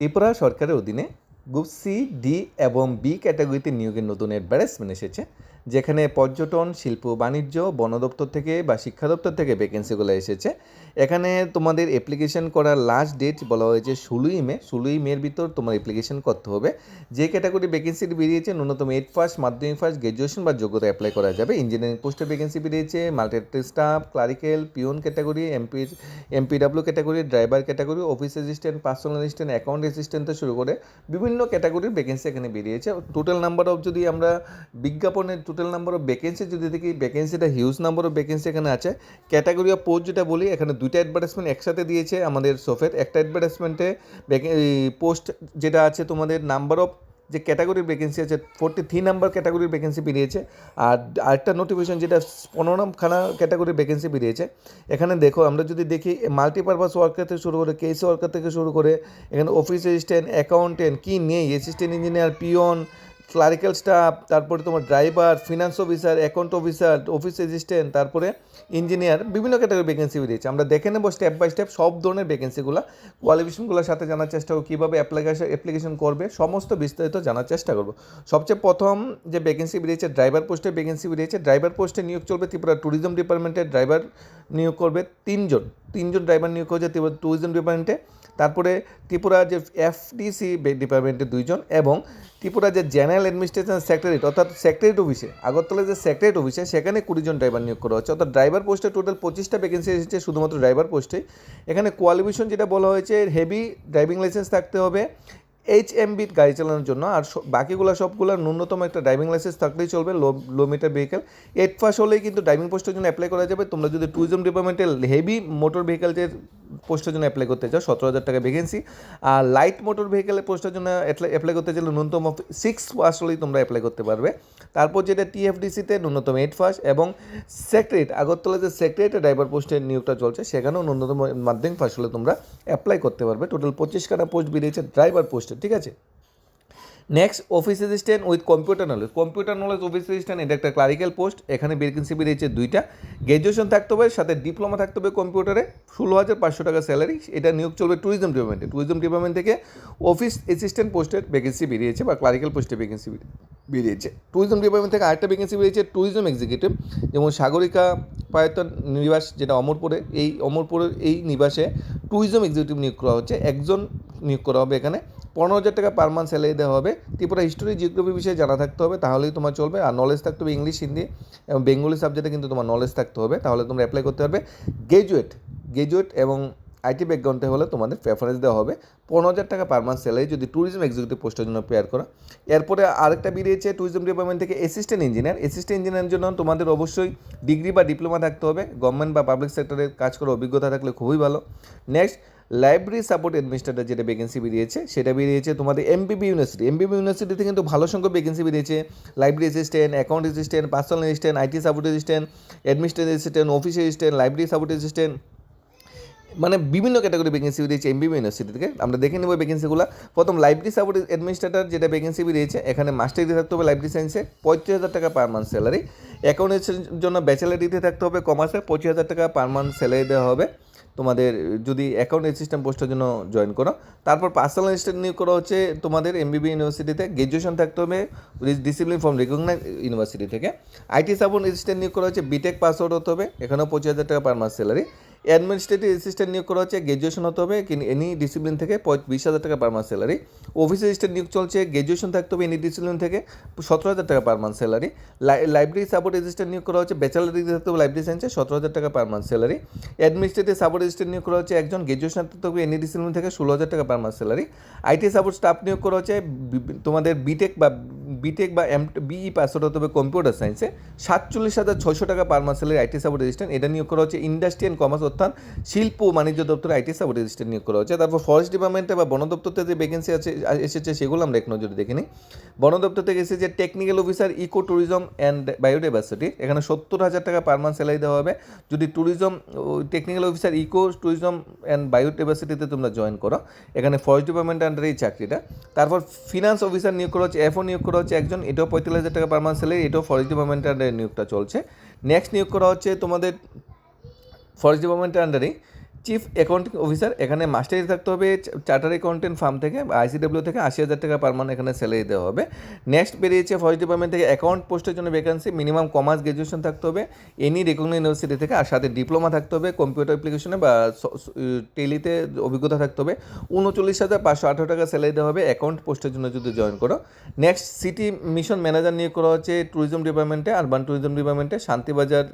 ত্রিপুরা সরকারের অধীনে group C D এবং বি ক্যাটাগরিতে নিয়োগের নতুন অ্যাডভার্টাইজমেন্ট এসেছে। যেখানে পর্যটন, শিল্প, বাণিজ্য, বন দপ্তর থেকে বা শিক্ষা দপ্তর থেকে ভ্যাকেন্সিগুলো এসেছে। এখানে তোমাদের অ্যাপ্লিকেশন করার লাস্ট ডেট বলা হয়েছে ষোলোই মে। ষোলোই মের ভিতর তোমার অ্যাপ্লিকেশন করতে হবে। যে ক্যাটাগরি ভ্যাকেন্সি বেরিয়েছে, ন্যূনতম এইট ফার্স্ট মাধ্যমিক ফার্স্ট গ্র্যাজুয়েশন বা যোগ্যতা অ্যাপ্লাই করা যাবে। ইঞ্জিনিয়ারিং পোস্টের ভ্যাকেন্সি বেরিয়েছে multi staff clerical peon category MP MPW category driver category office assistant personal assistant account assistant থেকে শুরু করে বিভিন্ন ক্যাটাগরির ভ্যাকেন্সি এখানে বেরিয়েছে। টোটাল নাম্বার অফ যদি আমরা বিজ্ঞাপনের টোটাল নাম্বার অফ ভ্যাকেন্সি যদি দেখি ভ্যাকেন্সিটা হিউজ নাম্বার অফ ভ্যাকেন্সি এখানে আছে। ক্যাটাগরি অফ পোস্ট যেটা বলি, এখানে দুইটা অ্যাডভার্টাইজমেন্ট একসাথে দিয়েছে আমাদের সোফের একটা অ্যাডভার্টাইজমেন্টে পোস্ট যেটা আছে, তোমাদের নাম্বার অফ যে ক্যাটাগরির ভ্যাকেন্সি আছে ফোরটি থ্রি নাম্বার ক্যাটাগরির ভ্যাকেন্সি বেরিয়েছে। আর আরেকটা নোটিফিকেশন যেটা পনেরো খানা ক্যাটাগরির ভ্যাকেন্সি বেরিয়েছে। এখানে দেখো, আমরা যদি দেখি মাল্টিপারপাস ওয়ার্কার থেকে শুরু করে কেসি ওয়ার্কার থেকে শুরু করে, এখানে অফিস অ্যাসিস্ট্যান্ট অ্যাকাউন্টেন্ট কী নেই? Assistant engineer peon clerical staff তারপরে তোমার driver finance officer account officer office assistant তারপরে ইঞ্জিনিয়ার বিভিন্ন ক্যাটাগরি ভ্যাকেন্সি বেরিয়েছে। আমরা দেখে নেব স্টেপ বাই স্টেপ সব ধরনের ভ্যাকেন্সিগুলো কোয়ালিফিকেশনগুলোর সাথে জানার চেষ্টা করব, কীভাবে অ্যাপ্লিকেশন অ্যাপ্লিকেশন করবে, সমস্ত বিস্তারিত জানার চেষ্টা করব। সবচেয়ে প্রথম যে ভ্যাকেন্সি বেরিয়েছে ড্রাইভার পোস্টে ভ্যাকেন্সি বেরিয়েছে ড্রাইভার পোস্টে নিয়োগ চলবে ত্রিপুরা ট্যুরিজম ডিপার্টমেন্টের ড্রাইভার নিয়োগ করবে তিনজন। তিনজন ড্রাইভার নিয়োগ করছে ত্রিপুরা ট্যুরিজম ডিপার্টমেন্টে তারপরে ত্রিপুরা যে এফডিসি ডিপার্টমেন্টের দুইজন এবং ত্রিপুরা যে জেনারেল অ্যাডমিনিস্ট্রেশন সেক্রেটারি অর্থাৎ সেক্রেটারি অফিসে আগরতলা যে সেক্রেটারি অফিসে সেখানে কুড়িজন ড্রাইভার নিয়োগ করা হচ্ছে। অর্থাৎ ড্রাইভার পোস্টে টোটাল পঁচিশটা ভ্যাকেন্সি এসেছে শুধুমাত্র ড্রাইভার পোস্টে এখানে কোয়ালিফিকেশন যেটা বলা হয়েছে হেভি ড্রাইভিং লাইসেন্স থাকতে হবে এইচ এম বি গাড়ি চালানোর জন্য, আর বাকিগুলো সবগুলো ন্যূনতম একটা ড্রাইভিং লাইসেন্স থাকলেই চলবে low low meter vehicle eight first হলেই কিন্তু ড্রাইভিং পোস্টের জন্য অ্যাপ্লাই করা যাবে। তোমরা যদি ট্যুরিজম ডিপার্টমেন্টের হেভি মোটর ভেহিকেলদের পোস্টের জন্য অ্যাপ্লাই করতে চাও, সতেরো হাজার টাকা ভ্যাকেন্সি আর লাইট মোটর ভেহিকেলের পোস্টের জন্য অ্যাপ্লাই করতে চাইলে ন্যূনতম সিক্স ফার্স্ট হলেই তোমরা অ্যাপ্লাই করতে পারবে। তারপর যেটা টিএফডিসিতে ন্যূনতম এইট ফার্স্ট এবং সেক্রেট আগরতলা যে সেক্রেটারি ড্রাইভার পোস্টের নিয়োগটা চলছে, সেখানেও ন্যূনতম মাধ্যমিক ফার্স্ট হলে তোমরা অ্যাপ্লাই করতে পারবে। টোটাল পঁচিশ খানা পোস্ট বেরিয়েছে ড্রাইভার পোস্টে ঠিক আছে? Next office assistant with computer knowledge computer knowledge office assistant এটা একটা ক্লারিক্যাল পোস্ট এখানে ভ্যাকেন্সি বেরিয়েছে দুইটা। গ্র্যাজুয়েশন থাকতে হবে, সাথে ডিপ্লোমা থাকতে হবে কম্পিউটারে ষোলো হাজার পাঁচশো টাকা স্যালারি এটা নিয়োগ চলবে ট্যুরিজম ডিপার্টমেন্টে ট্যুরিজম ডিপার্টমেন্ট থেকে অফিস অ্যাসিস্ট্যান্ট পোস্টের ভ্যাকেন্সি বেরিয়েছে বা ক্লারিক্যাল পোস্টে ভ্যাকেন্সি বেরিয়েছে। ট্যুরিজম ডিপার্টমেন্ট থেকে আরেকটা ভ্যাকেন্সি বেরিয়েছে ট্যুরিজম এক্সিকিউটিভ যেমন সাগরিকা পায়তন নিবাস, যেটা অমরপুরে, এই অমরপুরের এই নিবাসে ট্যুরিজম এক্সিকিউটিভ নিয়োগ করা হচ্ছে। একজন নিয়োগ করা হবে এখানে। পনেরো হাজার টাকা পার মান্থ স্যালারি দেওয়া হবে। ত্রিপুরা হিস্টোরি জিওগ্রাফি বিষয়ে জানা থাকতে হবে, তাহলেই তোমার চলবে। আর নলেজ থাকতে হবে ইংলিশ হিন্দি এবং বেঙ্গলি সাবজেক্টে কিন্তু তোমার নলেজ থাকতে হবে। তাহলে তোমরা অ্যাপ্লাই করতে পারবে। গ্রাজুয়েট গ্রাজুয়েট এবং আইটি ব্যাকগ্রাউন্ডে হলে তোমাদের প্রেফারেন্স দেওয়া হবে। পনেরো হাজার টাকা পার মান্থ স্যালারি যদি ট্যুরিজম এক্সিকিউটিভ পোস্টের জন্য পেয়ার করা। এরপরে আরেকটা বেরিয়েছে ট্যুরিজম ডিপার্টমেন্ট থেকে অ্যাসিস্ট্যান্ট ইঞ্জিনিয়ার অ্যাসিস্ট্যান্ট ইঞ্জিনিয়ারের জন্য তোমাদের অবশ্যই ডিগ্রি বা ডিপ্লোমা থাকতে হবে। গভর্নমেন্ট বা পাবলিক সেক্টরে কাজ করার অভিজ্ঞতা থাকলে খুবই ভালো। নেক্সট লাইব্রেরি সাপোর্ট অ্যাডমিনিস্ট্রেটর যেটা ভ্যাকেন্সি বেরিয়েছে, সেটা বেরিয়েছে তোমাদের এমবিবি ইউনিভার্সিটি এমবিবি ইউনিভার্সিটিতে কিন্তু ভালো সংখ্যক ভ্যাকেন্সি বেরিয়েছে। Library assistant account assistant personal assistant IT support assistant administrative assistant office assistant library support assistant মানে বিভিন্ন ক্যাটাগরি ভ্যাকেন্সি বেরিয়েছে এমবিবি ইউনিভার্সিটি থেকে। আমরা দেখে নেব ভ্যাকেন্সিগুলো প্রথম লাইব্রেরি সাপোর্ট অ্যাডমিনিস্ট্রেটর যেটা ভ্যাকেন্সি দিয়েছে, এখানে মাস্টার ডিগ্রি থাকতে হবে লাইব্রেরি সায়েন্সে পঁয়ত্রিশ হাজার টাকা পার মান্থ স্যালারি অ্যাকাউন্টের জন্য ব্যাচেলার ডিগ্রি থাকতে হবে কমার্সে পঁচিশ হাজার টাকা পার মান্থ স্যালারি দেওয়া হবে। তোমাদের যদি অ্যাকাউন্ট অ্যাসিস্ট্যান্ট পোস্টের জন্য জয়েন করো। তারপর পার্সোনাল অ্যাসিস্ট্যান্ট নিয়োগ করা হচ্ছে তোমাদের এমবিবি ইউনিভার্সিটিতে গ্র্যাজুয়েশন থাকতে হবে ডিসিপ্লিন ফ্রম রিকগনাইজ ইউনিভার্সিটি থেকে। আইটি সাপোর্ট অ্যাসিস্ট্যান্ট নিয়োগ করা হচ্ছে বিটেক পাস আউট হতে হবে, এখানেও পঁচিশ হাজার টাকা পার মাস স্যালারি অ্যাডমিনিস্ট্রেটিভ অ্যাসিস্ট্যান্ট নিয়োগ করা হচ্ছে গ্র্যাজুয়েশন হতে হবে এনি ডিসিপ্লিন থেকে বিশ হাজার টাকা পার মাস স্যালারি অফিস অ্যাসিস্ট্যান্ট নিয়োগ চলছে গ্র্যাজুয়েশন থাকতে হবে, এনি ডিসিপ্লিন থেকে সতেরো হাজার টাকা per month salary library support assistant নিয়োগ করা হচ্ছে ব্যাচেলার ডিগ্রি থাকতে হবে লাইব্রেরি সায়েন্সে সতেরো হাজার টাকা per month salary administrative support assistant নিয়োগ করা হচ্ছে, একজন গ্র্যাজুয়েশন থাকতে হবে, এনি ডিসিপ্লিন থেকে ষোলো হাজার টাকা per month salary IT support staff নিয়োগ করা হচ্ছে তোমাদের বিটেক বা বিটেক বা এম বিই পাস হতে হবে কম্পিউটার সায়েন্সে সাতচল্লিশ হাজার ছয়শো টাকা per month salary IT support resistant এটা নিয়োগ করা হচ্ছে ইন্ডাস্ট্রি অ্যান্ড কমার্স অর্থাৎ শিল্প বাণিজ্য দপ্তরে আইটি সাপোর্ট অ্যাসিস্ট্যান্ট নিয়োগ করা হচ্ছে। তারপর ফরেস্ট ডিপার্টমেন্টে বা বন দপ্তরতে যে ভ্যাকেন্সি আছে, এসেছে সেগুলো আমরা এক নজরে দেখে নিই। বন দপ্তর থেকে এসেছে technical officer eco tourism and biodiversity এখানে সত্তর হাজার টাকা পার মান্থ স্যালারি দেওয়া হবে। যদি tourism technical officer eco tourism and বায়োডাইভার্সিটিতে তোমরা জয়েন করো। এখানে ফরেস্ট ডিপার্টমেন্টের আন্ডারে এই চাকরিটা। তারপর ফিনান্স অফিসার নিয়োগ করা হচ্ছে এফও নিয়োগ করা হচ্ছে একজন, এটাও পঁয়তাল্লিশ হাজার টাকা পার মান্থ স্যালারি এটাও ফরেস্ট ডিপার্টমেন্টের আন্ডারে নিয়োগটা চলছে। নেক্সট নিয়োগ করা হচ্ছে তোমাদের ফরেস্ট ডিপার্টমেন্টের আন্ডারে চিফ অ্যাকাউন্টিং অফিসার এখানে মাস্টারি থাকতে হবে চার্টার অ্যাকাউন্টেন্ট ফার্ম থেকে আইসিডব্লিউ থেকে আশি হাজার টাকা পার মান্থ এখানে স্যালারি দেওয়া হবে। নেক্সট বেরিয়েছে ফরেস্ট ডিপার্টমেন্ট থেকে অ্যাকাউন্ট পোস্টের জন্য ভ্যাকেন্সি মিনিমাম কমার্স গ্র্যাজুয়েশন থাকতে হবে। এনি রেকগনাইজ ইউনিভার্সিটি থেকে আর সাথে ডিপ্লোমা থাকতে হবে কম্পিউটার অ্যাপ্লিকেশনে বা টেলিতে অভিজ্ঞতা থাকতে হবে। উনচল্লিশ হাজার পাঁচশো আঠারো টাকা স্যালারি দেওয়া হবে অ্যাকাউন্ট পোস্টের জন্য যদি জয়েন করো। নেক্সট সিটি মিশন ম্যানেজার নিয়োগ করা হচ্ছে ট্যুরিজম ডিপার্টমেন্টে আরবান ট্যুরিজম ডিপার্টমেন্টে শান্তিবাজার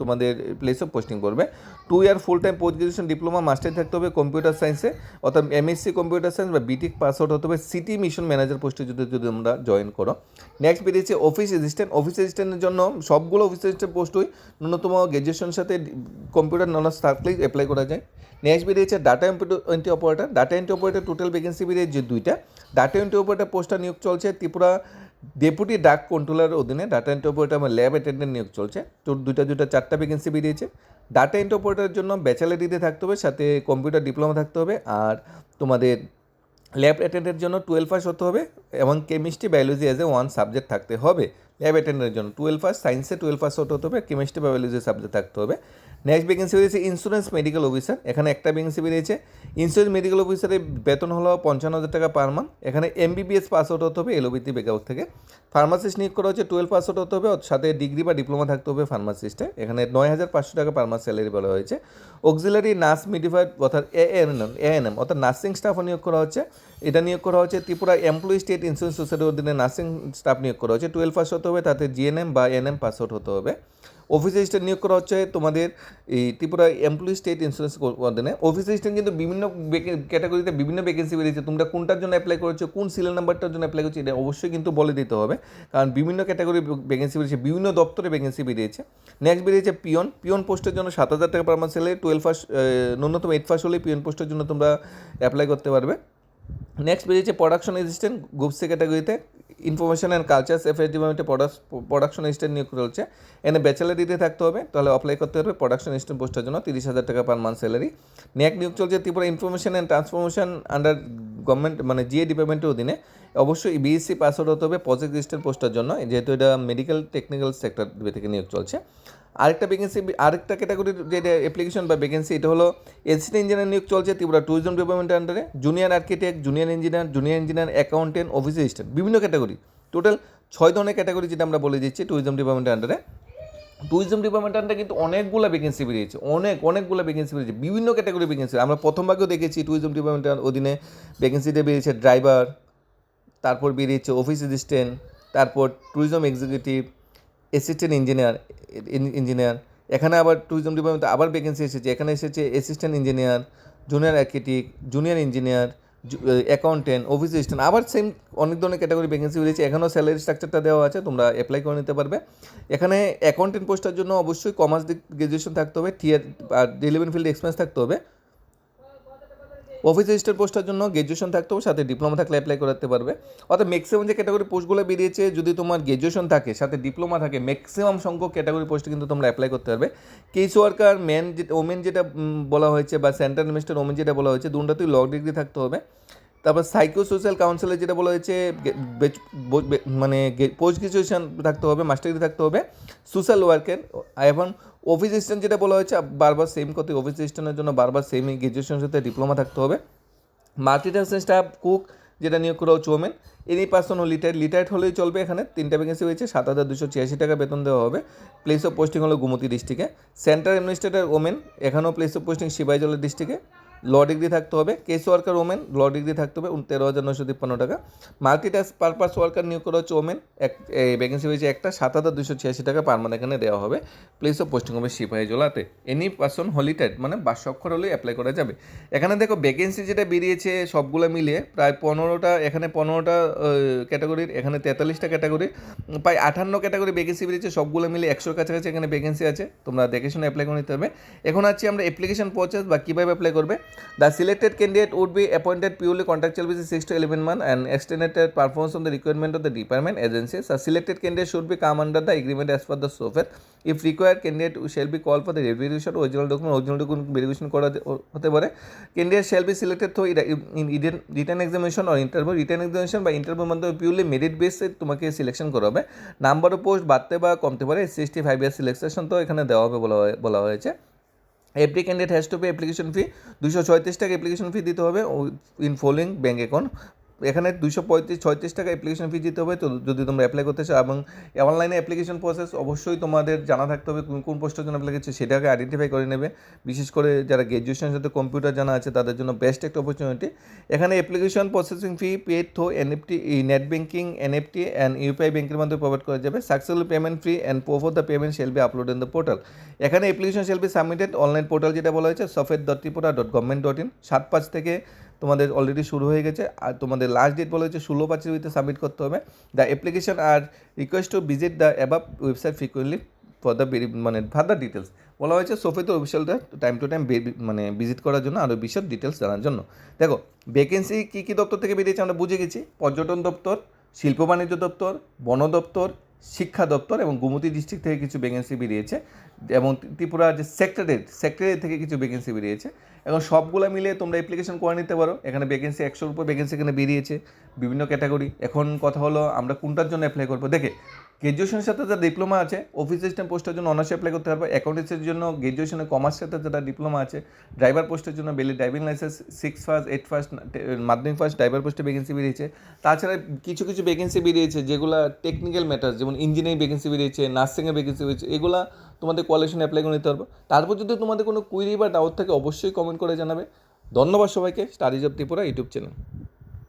তোমাদের প্লেস অফ পোস্টিং করবে। Two year full time post graduation diploma master থাকতে হবে কম্পিউটার সায়েন্সে অর্থাৎ এমএসসি কম্পিউটার সায়েন্স বা বিটিক পাস আউট হতে হবে সিটি মিশন ম্যানেজার পোস্টে যদি যদি তোমরা জয়েন করো। নেক্সট বেরিয়েছে অফিস অ্যাসিস্ট্যান্ট অফিস অ্যাসিস্ট্যান্টের জন্য সবগুলো অফিস অ্যাসিস্ট্যান্ট পোস্টই ন্যূনতম গ্র্যাজুয়েশনের সাথে কম্পিউটার নলেজ থাকলেই অ্যাপ্লাই করা যায়। নেক্সট বেরিয়েছে data entry operator data entry operator total vacancy বেরিয়েছে দুইটা। ডাটা এন্ট্রি অপারেটর পোস্টটা নিয়োগ চলছে ত্রিপুরা ডেপুটি ডাক কন্ট্রোলার অধীনে ডাটা এন্ট্রি অপারেটর আমার ল্যাব অ্যাটেন্ডেন্ট নিয়োগ চলছে। তো দুইটা দুইটা, চারটা ভ্যাকেন্সি বেরিয়েছে। ডাটা এন্ট্রি অপারেটরের জন্য ব্যাচেলার ডিগ্রি থাকতে হবে, সাথে কম্পিউটার ডিপ্লোমা থাকতে হবে, আর তোমাদের ল্যাব অ্যাটেন্ডের জন্য টুয়েলভ পাস হতে হবে। এবং chemistry biology as a one subject থাকতে হবে। ল্যাব অ্যাটেন্ডের জন্য টুয়েলভ পাস সায়েন্সে টুয়েলভ পাস হতে হবে কেমিস্ট্রি বায়োলজি সাবজেক্ট থাকতে হবে। নেক্সট ভ্যাকেন্সি বেরিয়েছে ইন্স্যুরেন্স মেডিকেল অফিসার এখানে একটা ভ্যাকেন্সি বেরিয়েছে ইন্স্যুরেন্স মেডিকেল অফিসারের বেতন হলো পঞ্চান্ন হাজার টাকা পার মান্থ এখানে এমবিবিএস পাস আউট হতে হবে এলোবিতি বেকআউট থেকে। ফার্মাসিস্ট নিয়োগ করা হচ্ছে টুয়েলভ পাস আউট হতে হবে সাথে ডিগ্রি বা ডিপ্লোমা থাকতে হবে ফার্মাসিস্টে এখানে নয় হাজার পাঁচশো টাকা পার মান্থ স্যালারি বলা হয়েছে। অক্সিলারি নার্স মিডিফাইড অর্থাৎ এএনএম এএনএম অর্থাৎ নার্সিং স্টাফও নিয়োগ করা হচ্ছে। এটা নিয়োগ করা হচ্ছে ত্রিপুরা এমপ্লয়ি স্টেট ইন্স্যুরেন্স সোসাইটির অধীনে নার্সিং স্টাফ নিয়োগ করা হচ্ছে টুয়েলভ পাস হতে হবে, তাতে জিএনএম বা এনএম পাস আউট হতে হবে। অফিস অ্যাসিস্ট্যান্ট নিয়োগ করা হচ্ছে তোমাদের এই ত্রিপুরা এমপ্লয়ি স্টেট ইন্স্যুরেন্স অধীনে। অফিস অ্যাসিস্ট্যান্ট কিন্তু বিভিন্ন ক্যাটাগরিতে বিভিন্ন ভ্যাকেন্সি বেরিয়েছে। তোমরা কোনটার জন্য অ্যাপ্লাই করেছ, কোন সিরিয়াল নাম্বারটার জন্য অ্যাপ্লাই করছ, এটা অবশ্যই কিন্তু বলে দিতে হবে। কারণ বিভিন্ন ক্যাটাগরি ভ্যাকেন্সি বেরিয়েছে, বিভিন্ন দপ্তরে ভ্যাকেন্সি বেরিয়েছে। নেক্সট বেরিয়েছে পিয়ন পিয়ন পোস্টের জন্য সাত হাজার টাকা পার মাস স্যালারি টুয়েলভ ফার্স্ট ন্যূনতম এইট ফার্স্ট হলেই পিয়ন পোস্টের জন্য তোমরা অ্যাপ্লাই করতে পারবে। নেক্সট বেরিয়েছে প্রোডাকশন অ্যাসিস্ট্যান্ট গ্রুপ সি ক্যাটাগরিতে ইনফরমেশন অ্যান্ড কালচার অ্যাফেয়ার্স ডিপার্টমেন্টে প্রোডাকশন অ্যাসিস্ট্যান্ট নিয়োগ চলছে। এনে ব্যাচেলার ডিগ্রি থাকতে হবে, তাহলে অ্যাপ্লাই করতে হবে প্রোডাকশন অ্যাসিস্ট্যান্ট পোস্টের জন্য, তিরিশ হাজার টাকা পার মান্থ স্যালারি নেক নিয়োগ চলছে Tripura information and transformation under government মানে জিএ ডিপার্টমেন্টের অধীনে। অবশ্যই বিএসসি পাস আউট হতে হবে প্রজেক্ট অ্যাসিস্ট্যান্ট পোস্টের জন্য, যেহেতু এটা মেডিকেল টেকনিক্যাল সেক্টর থেকে নিয়োগ চলছে। আরেকটা ভ্যাকেন্সি আরেকটা ক্যাটাগরির যে অ্যাপ্লিকেশন বা ভ্যাকেন্সি এটা হলো এসিস্ট্যান্ট ইঞ্জিনিয়ার নিয়োগ চলছে ত্রিপুরা ট্যুরিজম ডিপার্টমেন্টের আন্ডারে junior architect junior engineer junior engineer accountant office assistant বিভিন্ন ক্যাটাগরি টোটাল ছয় ধরনের ক্যাটাগরি যেটা আমরা বলে দিচ্ছি ট্যুরিজম ডিপার্টমেন্টের আন্ডারে ট্যুরিজম ডিপার্টমেন্টের আন্ডারে কিন্তু অনেকগুলো ভ্যাকেন্সি বেরিয়েছে, অনেক, অনেকগুলো ভ্যাকেন্সি বেরিয়েছে, বিভিন্ন ক্যাটাগরি ভ্যাকেন্সি আমরা প্রথম ভাগেও দেখেছি ট্যুরিজম ডিপার্টমেন্টের অধীনে ভ্যাকেন্সিতে বেরিয়েছে ড্রাইভার তারপর বেরিয়েছে অফিস অ্যাসিস্ট্যান্ট তারপর tourism executive assistant engineer engineer এখানে আবার ট্যুরিজম ডিপার্টমেন্টে আবার ভ্যাকেন্সি এসেছে। এখানে এসেছে assistant engineer junior architect junior engineer accountant office assistant আবার সেম অনেক ধরনের ক্যাটাগরি ভ্যাকেন্সি বেরিয়েছে। এখানেও স্যালারি স্ট্রাকচারটা দেওয়া আছে, তোমরা অ্যাপ্লাই করে নিতে পারবে। এখানে অ্যাকাউন্টেন্ট পোস্টের জন্য অবশ্যই কমার্স গ্রাজুয়েশন থাকতে হবে টিয়ার আর রিলেভেন্ট ফিল্ড এক্সপিরিয়েন্স থাকতে হবে। অফিস রেজিস্টার পোস্টের জন্য গ্র্যাজুয়েশন থাকতে হবে, সাথে ডিপ্লোমা থাকলে অ্যাপ্লাই করাতে পারবে। অর্থাৎ ম্যাক্সিমাম যে ক্যাটাগরি পোস্টগুলো বেরিয়েছে, যদি তোমার গ্র্যাজুয়েশন থাকে, সাথে ডিপ্লোমা থাকে ম্যাক্সিমাম সংখ্যক ক্যাটাগরি পোস্টে কিন্তু তোমরা অ্যাপ্লাই করতে পারবে। কেস ওয়ার্কার ম্যান ওমেন যেটা বলা হয়েছে বা সেন্ট্রাল মিনিস্টার ওমেন যেটা বলা হয়েছে, দুটাতেই ল ডিগ্রি থাকতে হবে। তারপর সাইকো সোশ্যাল কাউন্সিলের যেটা বলা হয়েছে মানে পোস্ট গ্রাজুয়েশন থাকতে হবে মাস্টার ডিগ্রি থাকতে হবে সোশ্যাল ওয়ার্কের এবং অফিস অ্যাসিস্ট্যান্ট যেটা বলা হয়েছে, বারবার সেম কথা অফিস অ্যাসিস্ট্যান্টের জন্য বারবার সেম গ্রাজুয়েশনের সাথে ডিপ্লোমা থাকতে হবে। মাল্টিটাস্কিং স্টাফ কুক যেটা নিয়োগ করা হচ্ছে ওমেন এনি পার্সন ও লিটার লিটার্ড হলেই চলবে এখানে, তিনটা ভ্যাকেন্সি হয়েছে, সাত হাজার দুশো ছিয়াশি টাকা বেতন দেওয়া হবে প্লেস অফ পোস্টিং হলো গুমতি ডিস্ট্রিক্টে সেন্ট্রাল অ্যাডমিনিস্ট্রেটর ওমেন এখানেও প্লেস অফ পোস্টিং সিবাইজলের ডিস্ট্রিক্টে ল ডিগ্রি থাকতে হবে case worker women law degree থাকতে হবে, তেরো হাজার নশো তিপ্পান্ন টাকা। মাল্টিটাস্ক পারপাস ওয়ার্কার নিয়োগ করা হচ্ছে ওমেন এক ভ্যাকেন্সি হয়েছে একটা, সাত হাজার দুশো ছিয়াশি টাকা পার মান্থ এখানে দেওয়া হবে। প্লেস অফ পোস্টিং হবে সিপাহী জোলাতে। এনি পার্সন হলিটেড মানে বার্ষিক অক্ষর হলেই অ্যাপ্লাই করা যাবে। এখানে দেখো ভ্যাকেন্সি যেটা বেরিয়েছে সবগুলো মিলিয়ে প্রায় পনেরোটা, এখানে পনেরোটা ক্যাটাগরির এখানে তেতাল্লিশটা ক্যাটাগরি প্রায় আঠান্ন ক্যাটাগরি ভ্যাকেন্সি বেরিয়েছে, সবগুলো মিলে একশোর কাছাকাছি এখানে ভ্যাকেন্সি আছে। তোমরা দেখে শুনে অ্যাপ্লাই করে নিতে হবে। এখন আছি আমরা অ্যাপ্লিকেশন প্রসেস বা কীভাবে অ্যাপ্লাই করবে। Candidate would be appointed purely contractual basis six to eleven month and extended performance on the requirement of the department agencies the selected candidate should be come under the agreement as per the সোফের if require candidate shall be call for the verification original document original document verification করা হতে পারে। Candidate shall be selected through in written examination or interview written examination বা ইন্টারভিউর মাধ্যমে purely merit বেসে তোমাকে selection করা হবে। নাম্বার অফ পোস্ট বাড়তে বা কমতে পারে। সিক্সটি ফাইভ ইয়ার সিলেকশন তো এখানে দেওয়া হবে বলা every candidate has to pay application fee দুশো ছয়ত্রিশ টাকা অ্যাপ্লিকেশন ফি দিতে হবে ইন ফলোয়িং ব্যাঙ্ক অ্যাকাউন্ট এখানে দুশো পঁয়ত্রিশ, ছয়ত্রিশ টাকা অ্যাপ্লিকেশন ফি দিতে হবে, তো যদি তোমরা অ্যাপ্লাই করতে চাও এবং অনলাইনে অ্যাপ্লিকেশন প্রসেস অবশ্যই তোমাদের জানা থাকতে হবে কোন কোন পোস্টের জন্য অ্যাপ্লাই করছে, সেটাকে আইডেন্টিফাই করে নেবে। বিশেষ করে যারা গ্র্যাজুয়েশনের সাথে কম্পিউটার জানা আছে, তাদের জন্য বেস্ট একটা অপরচুনিটি এখানে application processing fee paid through NFT net banking NFT and UPI ব্যাঙ্কের মাধ্যমে প্রোভাইড করা যাবে। Successful payment free and proof of the payment shall be upload in the portal এখানে application shall be submitted online portal যেটা বলা হয়েছে সফেদ dot dot government dot in সাত পাঁচ থেকে তোমাদের অলরেডি শুরু হয়ে গেছে, আর তোমাদের লাস্ট ডেট বলা হয়েছে ষোলো পাঁচের ভিতরে সাবমিট করতে হবে। The application are request to visit the above website frequently for the মানে ফার্দার ডিটেলস বলা হয়েছে সোফেতে অফিসিয়ালটা টাইম টু টাইম মানে ভিজিট করার জন্য আরও বিশদ ডিটেলস জানার জন্য। দেখো ভ্যাকেন্সি কী কী দপ্তর থেকে বেরিয়েছে আমরা বুঝে গেছি। পর্যটন দপ্তর, শিল্প বাণিজ্য দপ্তর, বন দপ্তর শিক্ষা দপ্তর এবং গোমতী ডিস্ট্রিক্ট থেকে কিছু ভ্যাকেন্সি বেরিয়েছে এবং ত্রিপুরা যে সেক্রেটারিয়েট সেক্রেটারিয়েট থেকে কিছু ভ্যাকেন্সি বেরিয়েছে। এখন সবগুলো মিলে তোমরা অ্যাপ্লিকেশন করে নিতে পারো। এখানে ভ্যাকেন্সি একশোর উপর ভ্যাকেন্সি এখানে বেরিয়েছে বিভিন্ন ক্যাটাগরি এখন কথা হলো আমরা কোনটার জন্য অ্যাপ্লাই করব? দেখে গ্র্যাজুয়েশনের সাথে যারা ডিপ্লোমা আছে অফিস অ্যাসিস্ট্যান্ট পোস্টের জন্য অনার্স অ্যাপ্লাই করতে পারবে অ্যাকাউন্টেন্সের জন্য গ্র্যাজুয়েশনে কমার্সের সাথে যারা ডিপ্লোমা আছে ড্রাইভার পোস্টের জন্য বেলি driving licence six first eight first Madhyamik first driver পোস্টে ভ্যাকেন্সি বেরিয়েছে। তাছাড়া কিছু কিছু ভ্যাকেন্সি বেরিয়েছে যেগুলো টেকনিক্যাল ম্যাটার যেমন ইঞ্জিনিয়ারিং ভ্যাকেন্সি বেরিয়েছে নার্সিংয়ের ভ্যাকেন্সি বেরিয়েছে, এগুলো তোমাদের কোয়ালিফিকেশন অ্যাপ্লাই করে নিতে পারবে। তারপর যদি তোমাদের কোনো কুইরি বা ডাউট থাকে, অবশ্যই কমেন্ট করে জানাবে। ধন্যবাদ সবাইকে studies of Tripura YouTube channel